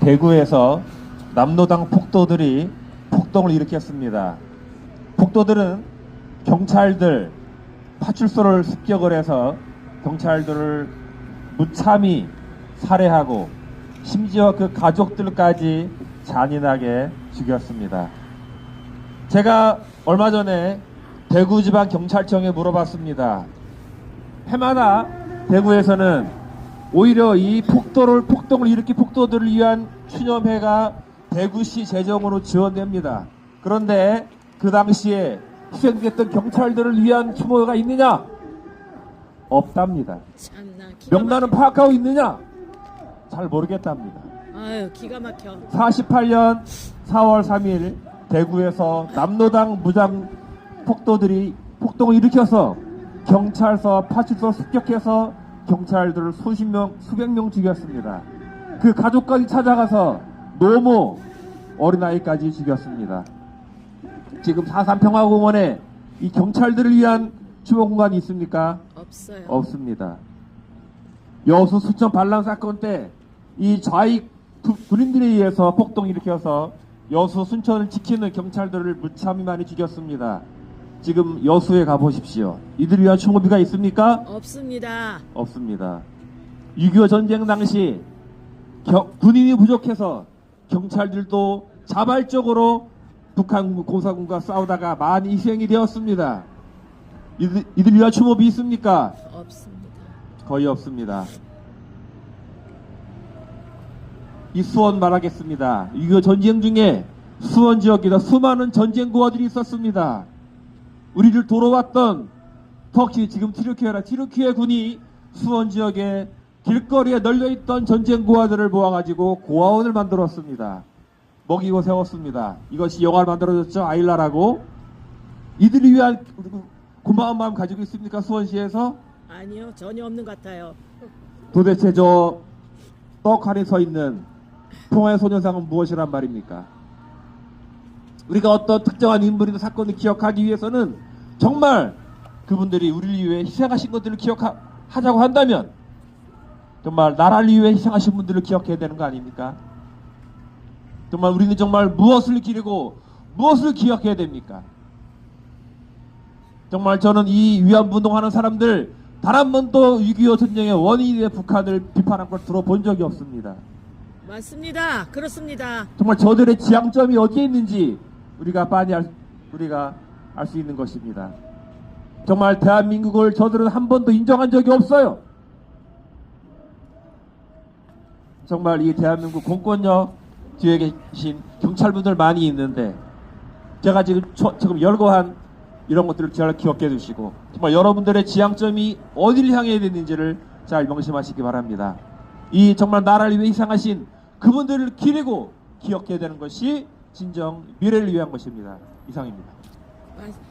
대구에서 남로당 폭도들이 폭동을 일으켰습니다. 폭도들은 경찰들 파출소를 습격을 해서 경찰들을 무참히 살해하고 심지어 그 가족들까지 잔인하게 죽였습니다. 제가 얼마 전에 대구지방경찰청에 물어봤습니다. 해마다 대구에서는 오히려 이 폭도를 폭동을 일으킨 폭도들을 위한 추념회가 대구시 재정으로 지원됩니다. 그런데 그 당시에 희생됐던 경찰들을 위한 추모가 있느냐? 없답니다. 참나 명단은 파악하고 있느냐? 잘 모르겠답니다. 막... 아유 기가 막혀 48년 4월 3일 대구에서 남로당 무장 폭도들이 폭동을 일으켜서 경찰서 파출소 습격해서 경찰들을 수십 명, 수백 명 죽였습니다. 그 가족까지 찾아가서 노모 어린아이까지 죽였습니다. 지금 4.3 평화공원에 이 경찰들을 위한 추모 공간이 있습니까? 없어요 없습니다. 여수 수천 반란 사건 때 이 좌익 두- 군인들에 의해서 폭동 일으켜서 여수 순천을 지키는 경찰들을 무참히 많이 죽였습니다. 지금 여수에 가보십시오. 이들 위한 추모비가 있습니까? 없습니다 없습니다. 6.25 전쟁 당시 겨- 군인이 부족해서 경찰들도 자발적으로 북한 공사군과 싸우다가 많이 희생이 되었습니다. 이들, 이들 위한 추모비 있습니까? 없습니다 거의 없습니다. 이 수원 말하겠습니다. 6.25 전쟁 중에 수원 지역에도 수많은 전쟁 고아들이 있었습니다. 우리를 돌아왔던 특히 지금 티르키예라 티르키예 군이 수원 지역에 길거리에 널려있던 전쟁 고아들을 모아가지고 고아원을 만들었습니다. 먹이고 세웠습니다. 이것이 영화를 만들어졌죠. 아일라라고. 이들을 위한 고마운 마음 가지고 있습니까? 수원시에서? 아니요 전혀 없는 것 같아요 도대체 저 떡하니 서 있는 평화의 소녀상은 무엇이란 말입니까? 우리가 어떤 특정한 인물이나 사건을 기억하기 위해서는 정말 그분들이 우리를 위해 희생하신 것들을 기억하자고 한다면 정말 나라를 위해 희생하신 분들을 기억해야 되는 거 아닙니까? 정말 우리는 정말 무엇을 기리고 무엇을 기억해야 됩니까? 정말 저는 이 위안부 운동하는 사람들 단 한 번도 6.25 전쟁의 원인이 된 북한을 비판한 걸 들어본 적이 없습니다. 맞습니다 그렇습니다 정말 저들의 지향점이 어디에 있는지 우리가 빤히 알, 우리가 알 수 있는 것입니다. 정말 대한민국을 저들은 한 번도 인정한 적이 없어요. 정말 이 대한민국 공권력 뒤에 계신 경찰분들 많이 있는데 제가 지금 초- 지금 열거한 이런 것들을 잘 기억해 두시고 정말 여러분들의 지향점이 어디를 향해야 되는지를 잘 명심하시기 바랍니다. 이 정말 나라를 위해 희생하신 그분들을 기리고 기억해야 되는 것이 진정 미래를 위한 것입니다. 이상입니다. 맞-